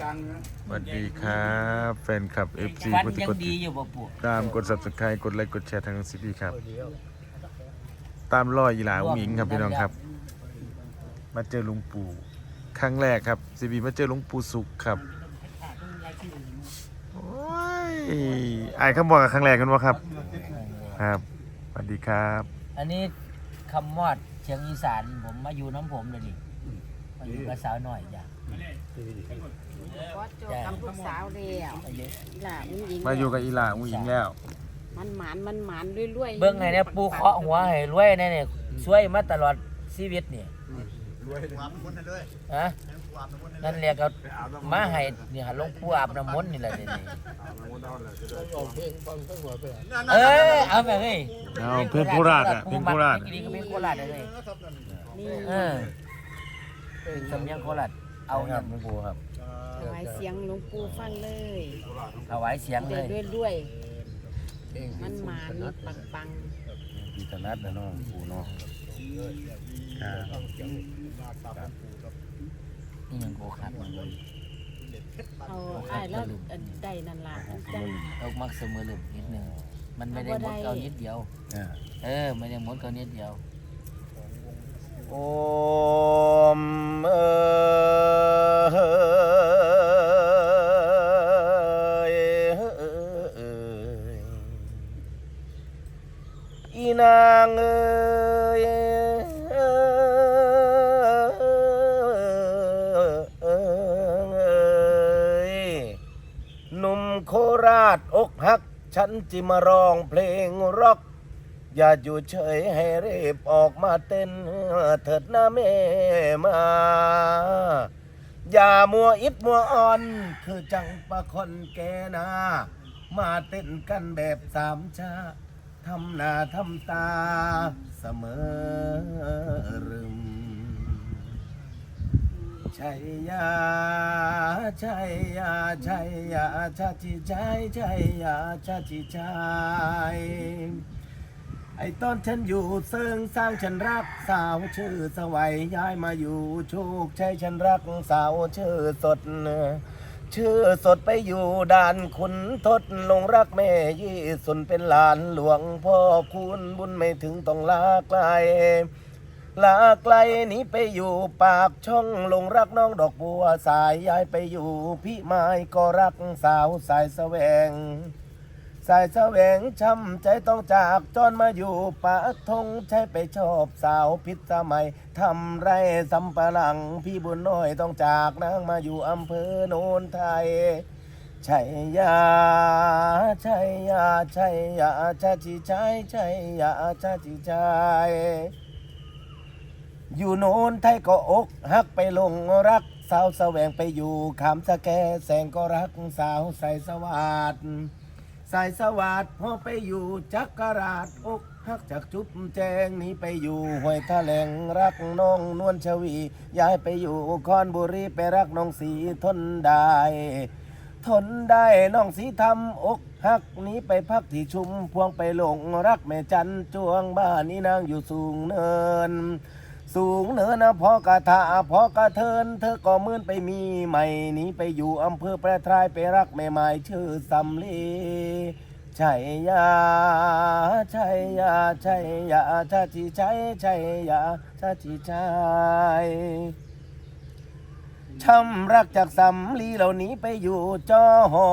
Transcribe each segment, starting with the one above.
สวัสดีครับ แฟนคลับ FC ฟันผู้ที่ยังกดดีอยู่บ่ปู่ตามกด subscribe กดไลค์กดแชร์ทางซีพีครับ ตามรอยอีหลาอุ้งอิงครับพี่น้องครับ มาเจอลุงปู่ครั้งแรกครับซีบีมาเจอลุงปู่สุขครับโอ้ยอายคำบอกกับครั้งแรกกันวะครับ ครับสวัสดีครับ อันนี้คำมอดเชียงอีสานผมมาอยู่น้ำผมเลยนี่ มาอยู่กับสาวหน่อยจ้ะก็จบกับลูกสาวแล้วอายุล่ะอุ้งยิงมาอยู่กับอีหลาอุ้งอิงแล้ว มันหมานมันหมานเรื่อยๆเบิ้งไงเนี่ยปูเคาะหัวให้รวยแน่เนี่ยช่วยมาตลอดชีวิตนี่ฮะนั่นเรียกก็มาให้นี่ฮะหลวงปู่อาบน้ำมนต์นี่แหละนี่นี่เออเอาไปเฮ้ยเอาเพลงโคราชอะเพลงโคราชเพลงโคราชเลยนี่ เออเป็น สำเนียงโคราชเอาครับหลวงปู่ครับถวายเสียงหลวงปู่ฟังเลยถวายเสียงเลเดิยนด้วยๆมันหมานปังปังปีตนัดนะน้องปู่น้องครับนี่ยังโกขัดมันเลยๆเอาอ้ายแล้วอันใดนั่นล่ะจัง เอามักเสมอลึกนิดนึงมันไม่ได้หมดเกานิดเดียวเออไม่ได้หมดเกานิดเดียว โอมเอยอีนางเอยหนุ่มโคราชอกหัก ฉันจิมาร้องเพลงร็อก อย่าอยู่เฉยให้รีบออกมาเต้นเถิดหนะแม่มา อย่ามัวอิดมัวอ่อน คือจังประคนแกนา มาเต้นกันแบบสามชาทำหน้าทำตาเสมอรึมชัยยาชัยยาชัยยาชาติชัยชัยยาชาติชัย ไอ้ตอนฉันอยู่เซิงสร้างฉันรักสาวชื่อสวัยย้ายมาอยู่โชคชัยฉันรักสาวชื่อสด ชื่อสดไปอยู่ด่านขุนทดลงรักแม่ยี่สุนเป็นหลานหลวงพ่อคุณบุญไม่ถึงต้องลาไกลลาไกลนี้ไปอยู่ปากช่องลงรักน้องดอกบัวสายย้ายไปอยู่พี่ไม้ก็รักสาวสายแสวง สายแสวงช้ำใจต้องจากจอนมาอยู่ปะทงใช้ไปชอบสาวพิษสมัยทำไรสำปะหลังพี่บุญน้อยต้องจากนางมาอยู่อำเภอโนนไทยชัยยาชัยยาชัยยาชาจิชัยชัยยาชาจิชัยอยู่โน้นไทยก็อกหักไปลงรักสาวแสวงไปอยู่ขามสะแกแสงก็รักสาวใส่สวัสด สายสวัสดพอไปอยู่จักรราชอกหักจากจุบแจงหนี้ไปอยู่ห้วยทะแหลงรักน้องนวลชวีย้ายไปอยู่คอนบุรีไปรักน้องสีทนได้ ทนได้น้องสีทำอกหักหนี้ไปพักที่ชุมพวงไปหลงรักแม่จันจวงบ้านนี้นางอยู่สูงเนิน สูงเนินนะพอกระทาพอกระเทิน เธอก็มือนไปมีใหม่นี้ไปอยู่อำเภอประทรายไปรักแม่ไม้ชื่อสำลีชัยยาชัยยาชัยยาชาติชัยชัยยาชาติชัยช้ำรักจากสำลีเหล่านี้ไปอยู่จอหอ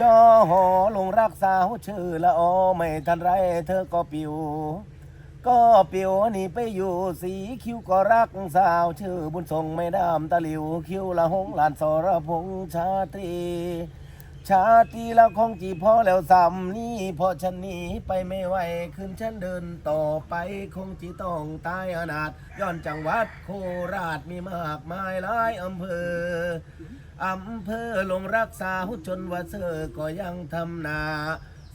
จอหอลงรักสาวชื่อละออไม่ทันไรเธอก็ปิว ก็เปิวนี่ไปอยู่สีคิ้วก็รักสาวชื่อบุญทรงไม่ดามตะหลิวคิ้วละหงหลานสรพงษ์ชาตรี ชาตรีแล้วคงจีพอแล้วสำนี้เพราะฉันหนีไปไม่ไหวคืนฉันเดินต่อไปคงจีต้องตายอนาถย้อนจังหวัดโคราชมีมากมายหลายอำเภออำเภอลงรักษาหุจนว่าเธอก็ยังทำนา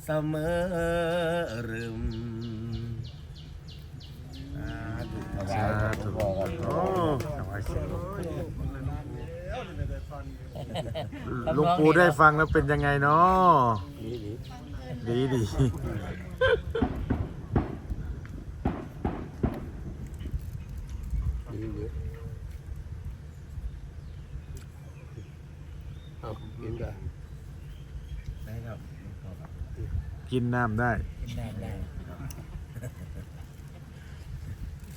เสมอรึม สาธุโอ้ถวายเสียงหลวงปู่ได้ฟังแล้วเป็นยังไงเนาะดีดีกินได้ได้ครับขอครับกินน้ำได้ กินน้ำได้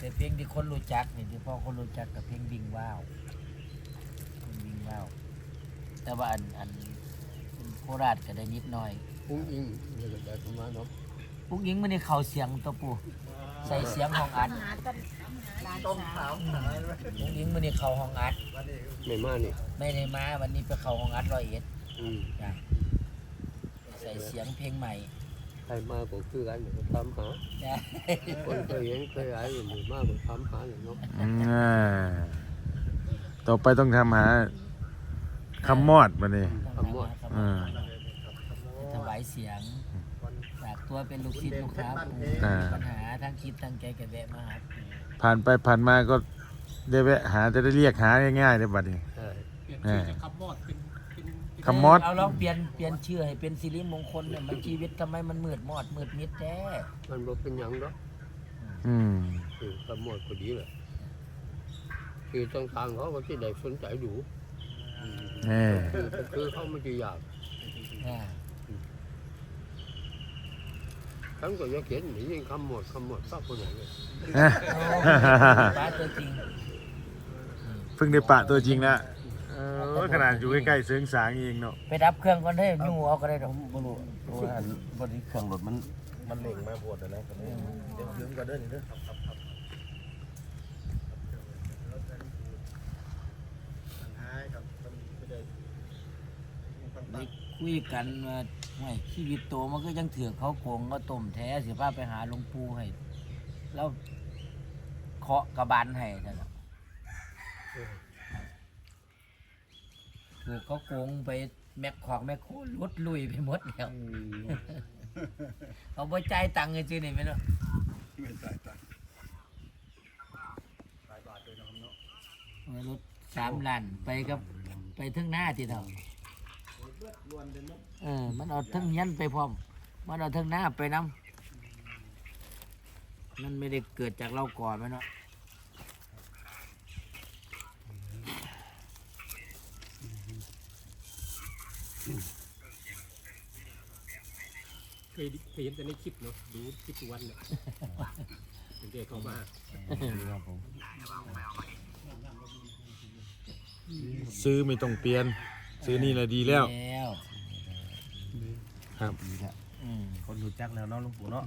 แต่เพลงที่คนรู้จักนี่ที่พ่อคนรู้จักกับเพลงบิงว้าวเพลงบิงว้าวแต่ว่าอันอันโคราชก็ได้นิดหน่อยปุ้งอิงเดี๋ยวก็ได้ประมาณเนาะพุกยิงมันนี่เขาเสียงตัวปูใส่เสียงห้องอัดหาต้นร้านสาวพุกยิงมันนี่เขาห้องอัดไม่มานี่ไม่ได้มาวันนี้ไปเขาห้องอัดร้อยเอ็ดอืมจ้ะใส่เสียงเพลงใหม่ใค รมาก็คือกันเดี๋ยวก็ตามหาจ้ะคนเคยเห็นเคยอะไรอยู่หมู่มากก็ตามหาอยู่เนาะอืมอ่าต่อไปต้องทำหาคำมอดมาเนี่ยคำว่าอ่าถวายเสียงฝากตัวเป็นลูกศิษย์ลูกค้าปู่อ่ามีปัญหาทั้งคิดทั้งแกก็แวะมาหาปู่ผ่านไปผ่านมาก็ได้แวะหาจะได้เรียกหาง่ายๆได้บัดนี้ใช่แหม่คำมอดเป็นเป็นเป็น คำมอดเอาลองเปลี่ยนเปลี่ยนชื่อให้เป็นสิริมงคลเนี่ยมันชีวิตทำไมมันมืดมอดมืดมิดแท้มันบ่เป็นหยังเนาะอืมคือขโมยก็ดีแหละคือต่างๆเขาก็ที่ได้สนใจดูอืมแน่คือคือเขาไม่ได้อยากอ่าฉันก็อยากเห็นนี่ยิ่งขโมยขโมยป้าคนไหนเลยป้าตัวจริง เพิ่งได้ปะตัวจริงแล้ว เออขนาดอยู่ใกล้ๆเสียงสางเองเนาะไปดับเครื่องก่อนได้ยูเอาก็ได้ดอกบ่รู้เพราะว่าอันบนนี้เครื่องรถมันมันเล่งมาปวดอะนะครับเดี๋ยวยืมก็เด้อนี่เด้อได้คุยกันว่าไม่ชีวิตโตมันก็ยังเถือกเขาโกงก็ต้มแท้สิพาไปหาหลวงปู่ให้แล้วเคาะกระบาลให้นั่นน่ะ ถูกเขาโกงไปแมกขอกแมกโคลุดลุยไปหมดแล้วเขาบ่จ่ายตังค์จริงๆนี่แม่นบ่ไม่รถสามล้านไปกับไปถึงหน้าที่เท่าเออ มันเอาทั้งยันไปพร้อม มันเอาทั้งหน้าไปน้ำมันไม่ได้เกิดจากเราก่อนแม่นเนาะ ยเคยเห็นแต่ในคลิปเนาะดูคลิปทุกวันเนี่ยถึงเด็กเข้ามาครับผมซื้อไม่ต้องเปลี่ยน ซื้อนี่แหละดีแล้วแล้วครับดีแล้วอืมคนรู้จักแล้วเนาะหลุงปู่เนาะ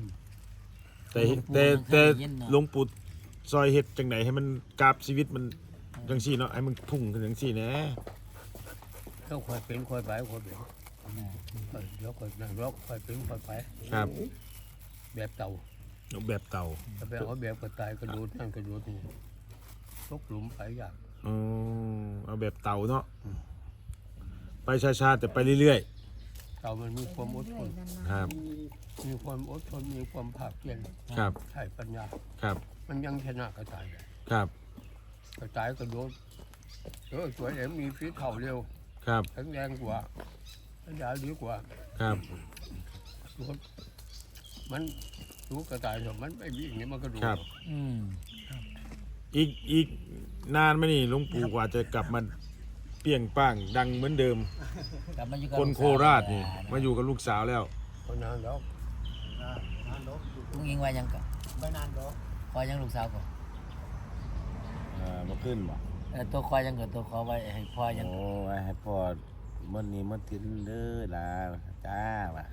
แต่หลวงปู่แต่มันเคยแต่ได้ยินเนาะหลวงปู่ซอยเฮ็ดจังไหนให้มันกราบชีวิตมันจังซี่เนาะให้มันพุ่งขึ้นจังซี่แหนะเขาคอยเป็นคอยไปคอยเป็นเออ เดี๋ยวคอยนั่งรอกคอยเป็นคอยไปครับแบบเต่าแบบเก่าถ้าไปเอาแบบกระต่ายกระโดดนั่นกระโดดนี่ตกหลุมไปอยาก อ๋อเอาแบบเต่าเนาะไปช้าๆแต่ไปเรื่อยเต่ามันมีความอดทนๆ ครับ มีความอดทนมีความภาคเพียรครับ ใช้ปัญญา ครับ มันยังชนะกระต่ายได้ครับ กระต่ายกระโดดเออสวยแหลมมีฝีเข่าเร็วครับ แข็งแรงกว่า ปัญญาดีกว่าครับรถมันรู้กระต่ายเถอะมันไม่วิ่งเนี่ยมันกระโดดครับ อืมอีกอีกนานไหมนี่หลวงปู่กว่าจะกลับมาเปรี้ยงป้างดังเหมือนเดิม กลับมาอยู่กับคนโคราชนี่ มาอยู่กับลูกสาวแล้วเพราะนานแล้วลุงยิงว่ายังก่อนไปนานบ่คอยยังลูกสาวก่อนอ่าบ่ขึ้นบ่เออตัวคอยยังก่อนตัวขอไว้ให้พ่อยังโอ้ยให้พ่อ มื้อนี้มื้อทินเด้อล่ะจ้าว่ะ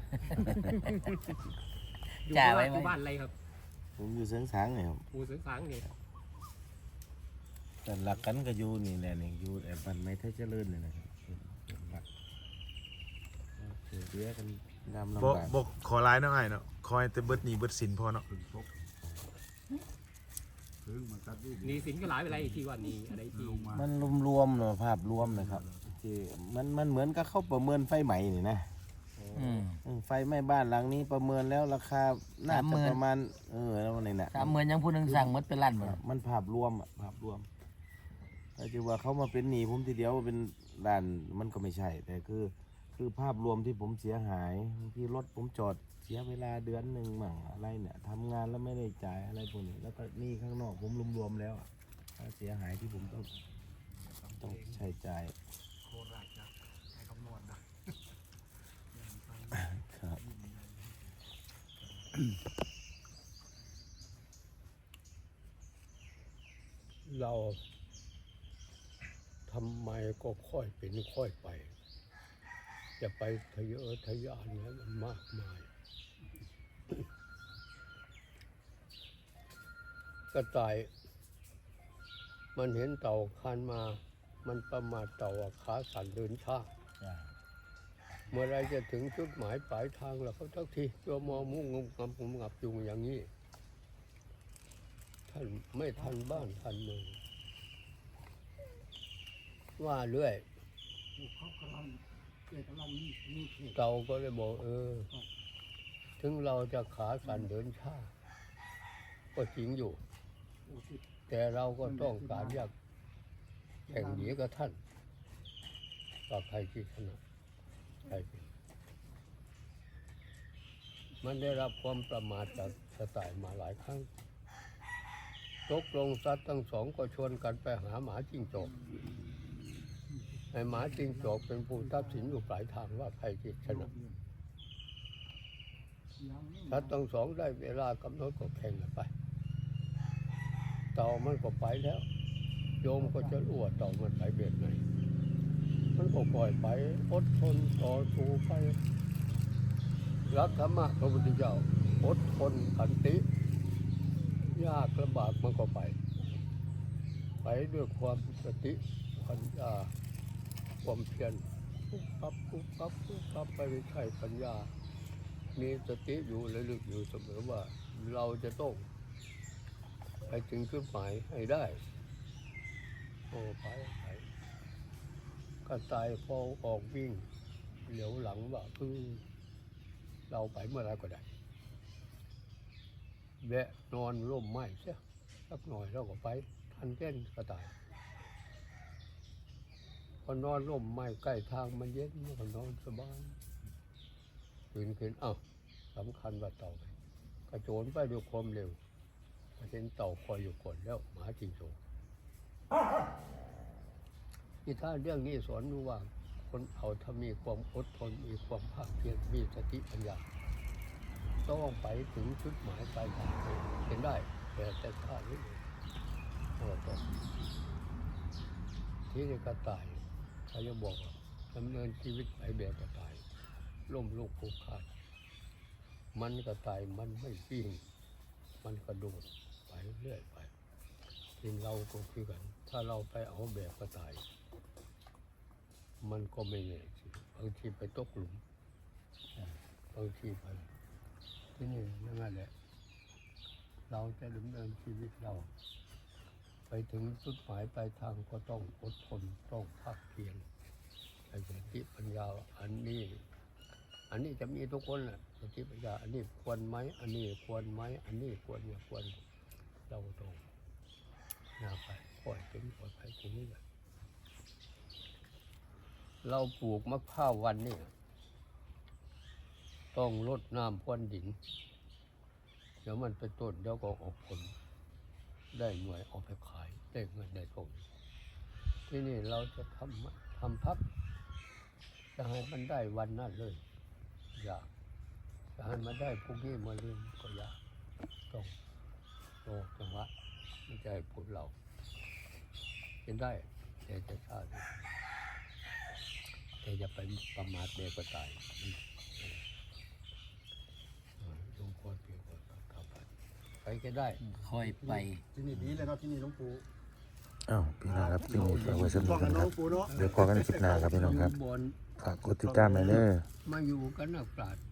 อยู่จ่าบ้าไว้นไหมอยู่บ้านอะไรครับผมอยู่เสียงสางนี่ครับปูเสือสางเนี่ยแต่หลักกันก็อยู่นี่แหละนี่อยู่แอบบ้านไม้ไทยเจริญนี่นะครับหลักเสียเรียกันงามลำบอกบากบอกขอไลน์หน่อยเนาะคอยแต่เบิดหนีเบิดสินพอเนาะหนีสินก็หลายไปไรที่ว่านี่อะไรที่มันรวมๆเนาะภาพรวมนะครับ ที่มันมันเหมือนกับเขาประเมินไฟใหม่นี่นะอืมเออไฟไหม้บ้านหลังนี้ประเมินแล้วราคาน่าสามหมื่จะน ประมาณ เออแล้วนี่น่ะ สามหมื่นยังพูดถึงสั่งหมดเป็นล้านหมดมันภาพรวมอะภาพรวมถ้าจะว่าเขามาเป็นหนี้ผมทีเดียวเป็นด่านมันก็ไม่ใช่ แต่คือ คือภาพรวมที่ผมเสียหายบางที่รถผมจอดเสียเวลาเดือนหนึ่งมั่งอะไรเนี่ยทำงานแล้วไม่ได้จ่ายอะไรพวกนี้แล้วก็หนี้ข้างนอกผมรวมๆแล้วอะค่าเสียหายที่ผมต้องต้องใช้จ่าย คราะใช้คำนวณนะครับ เราทำไมก็ค่อยเป็นค่อยไป จะไปทะเยอทะยานเนี่ยมันมากมาย กระต่าย มันเห็นเต่าคานมา มันประมาทเต่าว่าขาสั่นเดินช้าจ้ะเมื่อไรจะถึงจุดหมายปลายทางแล้วเขาทักทีตัวมอมุ่งงงงำงงงับอยู่อย่างนี้ท่านไม่ทันบ้านทันเมืองว่าเรื่อยเขากำลังเกิดกำลังนี่นี่เขตเต่าก็เลยบอกเออ ถึงเราจะขาสั่นเดินช้าก็จริงอยู่โอ้สิแต่เราก็ต้องการอยาก แข่งหนีกับท่านว่าใครที่ชนะใครมันได้รับความประมาทจากสไตล์มาหลายครั้ง ตกลงสัตว์ทั้งสองก็ชวนกันไปหาหมาจิ้งจกไอ้หมาจิ้งจกเป็นผู้ทับสินอยู่ปลายทางว่าใครที่ชนะสัตว์ทั้งสองได้เวลากำหนดก็แข่งกันไป เต่ามันก็ไปแล้ว โยมก็จะรู้ว่าเต่ามันไปเบียดไหนมันก็ปล่อยไปอดทนต่อสู้ไปรักธรรมะพระพุทธเจ้าอดทนขันติ ยากลำบากมันก็ไป ไปด้วยความสติปัญญาความเพียรปุ๊บปั๊บปุ๊บปั๊บปุ๊บปั๊บไปไม่ใช่ปัญญา มีสติอยู่ระลึกอยู่เสมอว่า เราจะต้องไปถึงจุดหมายให้ได้ โอ้ไปไปก็ตายพอออกวิ่ง เหลียวหลังว่าคือเราไปเมื่อไรก็ได้ แวะนอนร่มไม้เสียสักหน่อยเราก็ไป ทันเต้นก็ตาย พอนอนร่มไม้ใกล้ทางมันเย็นมันก็นอนสบายตื่นขึ้นเอ้าสำคัญว่าเต่าไปกระโจนไปด้วยความเร็วเห็นเต่าคอยอยู่ก่อนแล้วหมาจริงโจ นี่ถ้าเรื่องนี้สอนรู้ว่า คนเอาถ้ามีความอดทนมีความภาคเพียรมีสติปัญญาต้องไปถึงจุดหมายปลายทางเห็นได้ แต่แต่ข้าไม่เองเอต่อที่นี่กระต่ายเขาจะบอกว่าดำเนินชีวิตไปแบบกระต่ายล่มลุกคลุกคานมันกระต่ายมันไม่ปิ้งมันกระโดดไปเรื่อยไป ทีมเราก็คือกัน ถ้าเราไปเอาแบบกระต่าย มันก็ไม่แน่สิบางทีไปตกหลุมบางทีไปที่นี่นั่นแหละ เราจะดำเนินชีวิตเรา ไปถึงจุดหมายปลายทางก็ต้องอดทนต้องภาคเพียรไอ้สติปัญญาอันนี้ อันนี้จะมีทุกคนแหละสติปัญญา อันนี้ควรไหม อันนี้ควรไหม อันนี้ควรอย่ควร เราต้อง ล่อยเป็นปล่อยไปตรงนี้แหละเราปลูกมะพร้าววันนี้ต้องลดน้ำพรวนดิน เดี๋ยวมันเป็นต้นเดี๋ยวก็ออกผล ได้หน่วยเอาไปขาย ได้เงินได้ทองที่นี่เราจะทำทำพักจะให้มันได้วันนั้นเลย อยากจะให้มันได้พวกนี้มาเรียนก็อยากต้องโตจังหวะไม่ใช่พูดเรา เป็นได้ แต่จะช้าดิแต่จะไปประมาทเด็กก็ตายอืมเออหลวงพ่อเพียงก็ทำไปไปก็ได้ค่อยไปที่นี่ดีเลยเนาะที่นี่หลวงปู่อ้าวพี่น้องครับที่นี่ฝากไว้สำหบรัอบกกันคเนาะรับหลวงปู่เนาะเดี๋ยวพอกันในคลิปหน้าครับพี่น้องครับบนฝากกดติดตามหน่อยเด้อมาอยู่กันนักปราชญ์